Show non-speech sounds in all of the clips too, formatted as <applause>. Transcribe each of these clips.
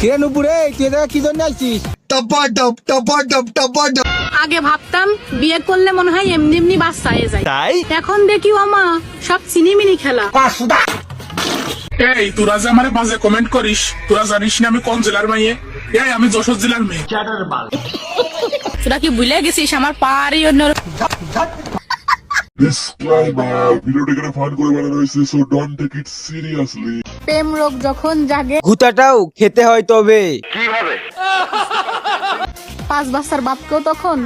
কিরে নুপুরে তুই এদের কি জন্য আসছিস আগে ভাবতাম বিয়ে করলে মনে হয় এমনি এমনি বাচ্চা হয়ে যায়। তাই? এখন দেখি ওমা সব চিনিমিনি খেলা। এই তোরা যে আমার বাজে কমেন্ট করিস তোরা জানিস না আমি কোন জেলার মেয়ে? এই আমি যশোর জেলার মেয়ে। তোরা কি ভুলে গেছিস? আমার পাড়ি অন্য Disclaimer, করে বানানো হয়েছে so don't take it seriously প্রেম রোগ যখন জাগে ঘুতাটাও খেতে হয় তবে। পাঁচ বাচ্চার বাপকেও তখন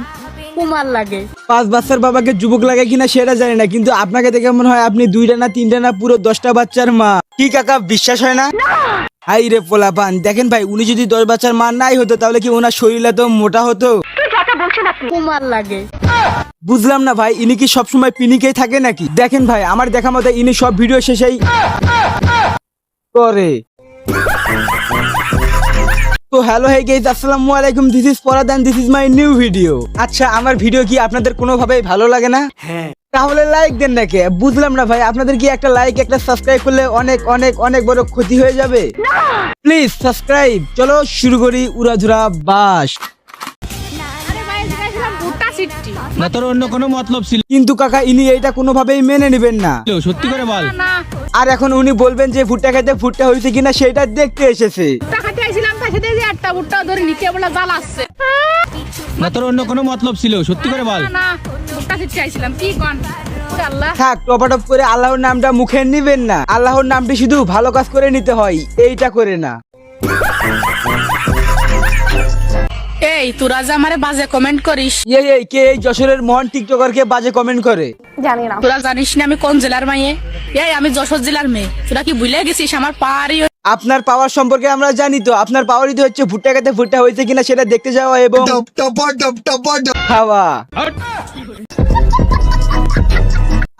কুমার লাগে। পাঁচ বাচ্চার বাবাকে যুবক লাগে কিনা সেটা জানি না কিন্তু আপনাকে দেখে মনে হয় আপনি দুইটা না তিনটা না পুরো দশটা বাচ্চার মা। কি কাকা বিশ্বাস হয় না? হাই রে পোলা পোলাপান দেখেন ভাই উনি যদি দশ বাচ্চার মা নাই হতো তাহলে কি ওনার শরীর এত মোটা হতো? কুমার লাগে। বুঝলাম না ভাই ইনি কি সবসময় পিনিকেই থাকে নাকি? দেখেন ভাই আমার দেখা মতো ইনি সব ভিডিও শেষেই করে। তো হ্যালো হে গেইজ আসসালামু আলাইকুম this is পরাদান this is my new video আচ্ছা আমার ভিডিও কি আপনাদের কোনোভাবেই ভালো লাগে না? হ্যাঁ। তাহলে লাইক দেন নাকি? বুঝলাম না ভাই আপনাদের কি একটা লাইক একটা সাবস্ক্রাইব করলে অনেক অনেক অনেক বড় ক্ষতি হয়ে যাবে? প্লিজ সাবস্ক্রাইব চলো শুরু করি উড়াধুরা বাস। না তোর অন্য কোনো মতলব ছিল। কিন্তু কাকা ইনি এইটা কোনোভাবেই মেনে নেবেন না। সত্যি করে বল। আর এখন উনি বলবেন যে ভুট্টা খেতে ভুট্টা হয়েছে কিনা সেটা দেখতে এসেছে। না তোর অন্য কোনো মতলব ছিল সত্যি করে বল। থাক করে আল্লাহর নামটা মুখে নিবেন না। আল্লাহর নামটি শুধু ভালো কাজ করে নিতে হয় এইটা করে না। এই তোরা যে আমারে বাজে কমেন্ট করিস। এই এই কে এই যশোরের মহান টিকটকার কে বাজে কমেন্ট করে? জানি না। তোরা জানিস না আমি কোন জেলার মেয়ে এই আমি যশোর জেলার মেয়ে। তোরা কি ভুলে গেছিস আমার পাহাড়ি আপনার পাওয়ার সম্পর্কে আমরা জানি তো আপনার পাওয়ারই তো হচ্ছে ভুট্টা খেতে ভুট্টা হয়েছে কিনা সেটা দেখতে যাওয়া এবং খাওয়া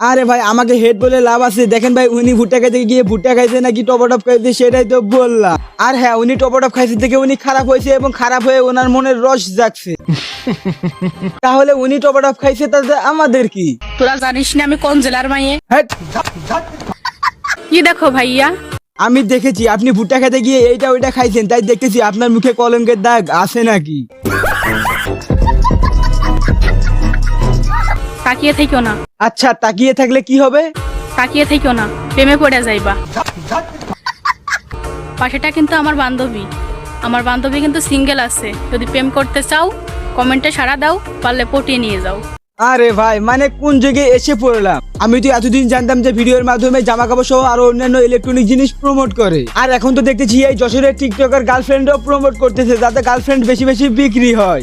আরে ভাই আমাকে হেড বলে লাভ আছে। দেখেন ভাই উনি ভুট্টা খাইতে গিয়ে ভুট্টা খাইছে নাকি টপটপ খাইছে সেটাই তো বললাম। আর হ্যাঁ উনি টপটপ খাইছে থেকে উনি খারাপ হয়েছে এবং খারাপ হয়ে ওনার মনের রস জাগছে। <laughs> তাহলে উনি টপটপ খাইছে তাতে আমাদের কি? তোরা জানিস না আমি কোন জেলার মাইয়ে? কি দেখো ভাইয়া? আমি দেখেছি আপনি ভুট্টা খেতে গিয়ে এইটা ওইটা খাইছেন তাই দেখতেছি আপনার মুখে কলঙ্কের দাগ আছে নাকি? <laughs> তাকিয়ে থেকো না। আচ্ছা তাকিয়ে থাকলে কি হবে? তাকিয়ে থেকো না প্রেমে পড়ে যাইবা। পাশেটা কিন্তু আমার বান্ধবী। আমার বান্ধবী কিন্তু সিঙ্গেল আছে। যদি প্রেম করতে চাও কমেন্টে সাড়া দাও পারলে পটিয়ে নিয়ে যাও। আরে ভাই মানে কোন যুগে এসে পড়লাম? আমি তো এতদিন জানতাম যে ভিডিওর মাধ্যমে জামা কাপড় সহ আরও অন্যান্য ইলেকট্রনিক জিনিস প্রমোট করে। আর এখন তো দেখতেছি এই যশোরের টিকটকার গার্লফ্রেন্ডও প্রমোট করতেছে যাতে গার্লফ্রেন্ড বেশি বেশি বিক্রি হয়।